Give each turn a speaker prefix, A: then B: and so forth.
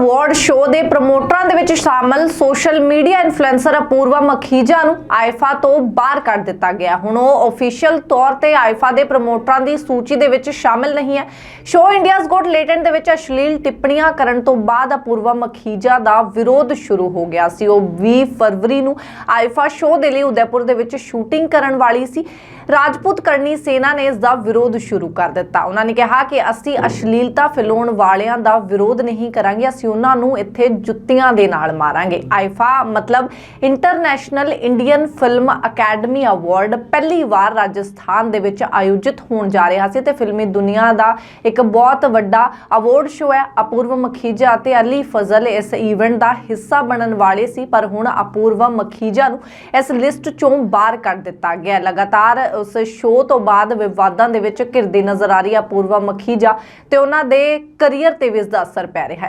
A: Show ਦੇ ਪ੍ਰਮੋਟਰਾਂ ਦੇ ਵਿੱਚ ਸ਼ਾਮਲ social media influencer Apoorva Makhija ਨੂੰ ਆਈਫਾ ਤੋਂ ਬਾਹਰ ਕੱਢ ਦਿੱਤਾ ਗਿਆ। ਹੁਣ ਉਹ ਅਫੀਸ਼ੀਅਲ ਤੌਰ ਤੇ ਆਈਫਾ ਦੇ ਪ੍ਰਮੋਟਰਾਂ ਦੀ ਸੂਚੀ ਦੇ ਵਿੱਚ ਸ਼ਾਮਲ ਨਹੀਂ ਹੈ। ਸ਼ੋਅ ਇੰਡੀਆਜ਼ ਗੋਟ ਲੇਟੈਂਟ ਦੇ ਵਿੱਚ ਅਸ਼ਲੀਲ ਟਿੱਪਣੀਆਂ ਕਰਨ ਤੋਂ ਬਾਅਦ ਅਪੂਰਵਾ ਮਖੀਜਾ ਦਾ ਵਿਰੋਧ ਸ਼ੁਰੂ ਹੋ ਗਿਆ ਸੀ। ਉਹ 20 ਫਰਵਰੀ ਨੂੰ ਆਈਫਾ ਸ਼ੋਅ ਦੇ ਲਈ ਉਦੈਪੁਰ ਦੇ ਵਿੱਚ ਸ਼ੂਟਿੰਗ ਕਰਨ ਵਾਲੀ ਸੀ। ਰਾਜਪੂਤ ਕਰਨੀ ਸੈਨਾ ਨੇ ਇਸ ਦਾ ਵਿਰੋਧ ਸ਼ੁਰੂ ਕਰ ਦਿੱਤਾ। ਉਹਨਾਂ ਨੇ ਕਿਹਾ ਕਿ ਅਸੀਂ ਅਸ਼ਲੀਲਤਾ ਫੈਲਾਉਣ ਵਾਲਿਆਂ ਦਾ ਵਿਰੋਧ ਨਹੀਂ ਕਰਾਂਗੇ, ਅਸੀਂ ਉਹਨਾਂ ਨੂੰ ਇੱਥੇ ਜੁੱਤੀਆਂ ਦੇ ਨਾਲ ਮਾਰਾਂਗੇ। ਆਈਫਾ ਮਤਲਬ international Indian film academy award ਪਹਿਲੀ ਵਾਰ ਰਾਜਸਥਾਨ ਦੇ ਵਿੱਚ ਆਯੋਜਿਤ ਹੋਣ ਜਾ ਰਿਹਾ ਸੀ ਤੇ ਫਿਲਮੀ ਦੁਨੀਆ ਦਾ ਇੱਕ ਬਹੁਤ ਵੱਡਾ ਅਵਾਰਡ ਸ਼ੋਅ ਹੈ। ਅਪੂਰਵ ਮਖੀਜਾ ਅਤੇ ਅਲੀ ਫਜ਼ਲ ਇਸ ਇਵੈਂਟ ਦਾ ਹਿੱਸਾ ਬਣਨ ਵਾਲੇ ਸੀ, ਪਰ ਹੁਣ ਅਪੂਰਵ ਮਖੀਜਾ ਨੂੰ ਇਸ ਲਿਸਟ ਚੋਂ ਬਾਹਰ ਕੱਢ ਦਿੱਤਾ ਗਿਆ ਲਗਾਤਾਰ ਉਸ ਸ਼ੋਅ ਤੋਂ ਬਾਅਦ ਵਿਵਾਦਾਂ ਦੇ ਵਿੱਚ ਘਿਰਦੀ ਨਜ਼ਰ ਆ ਰਹੀ ਹੈ ਅਪੂਰਵ ਮਖੀਜਾ ਤੇ ਉਹਨਾਂ ਦੇ ਕੈਰੀਅਰ ਤੇ ਵੀ ਇਸ ਦਾ ਅਸਰ ਪੈ ਰਿਹਾ ਹੈ।